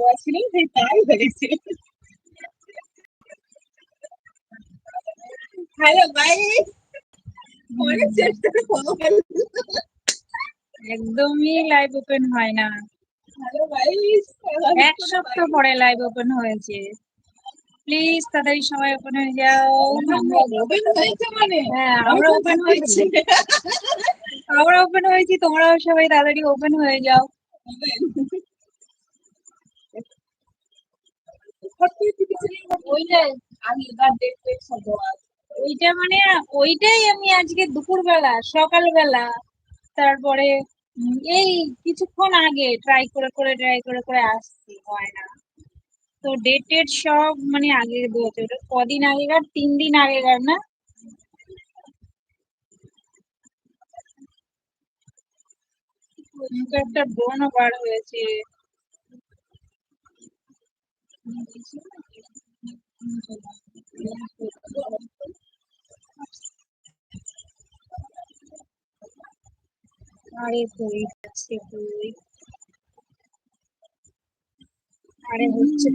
দেওয়া ছিল সেই তাই হয়েছে হ্যালো গাইস পরে চেষ্টা করো একদমই লাইভ ওপেন হয় না। হ্যালো এক সপ্তাহ পরে লাইভ ওপেন হয়েছে। প্লিজ তাড়াতাড়ি সবাই ওপেন হয়ে যাও। ওপেন হয়েছে মানে। হ্যাঁ আমরা ওপেন হয়েছি। আমরা ওপেন হয়েছি তোমরাও সবাই তাড়াতাড়ি ওপেন হয়ে যাও। ওইটা মানে ওইটাই আমি আজকে দুপুরবেলা, সকালবেলা, তারপরে এই কিছুক্ষণ আগে ট্রাই করে করে ট্রাই করে করে আসছি, হয় না। তো ডেট টেট সব মানে আগে দিয়েছে ওটা কদিন আগেকার? তিন দিন আগেকার না? একটা ব্রণও বার হয়েছে। আরে তুই আছে তুই আরে হচ্ছে।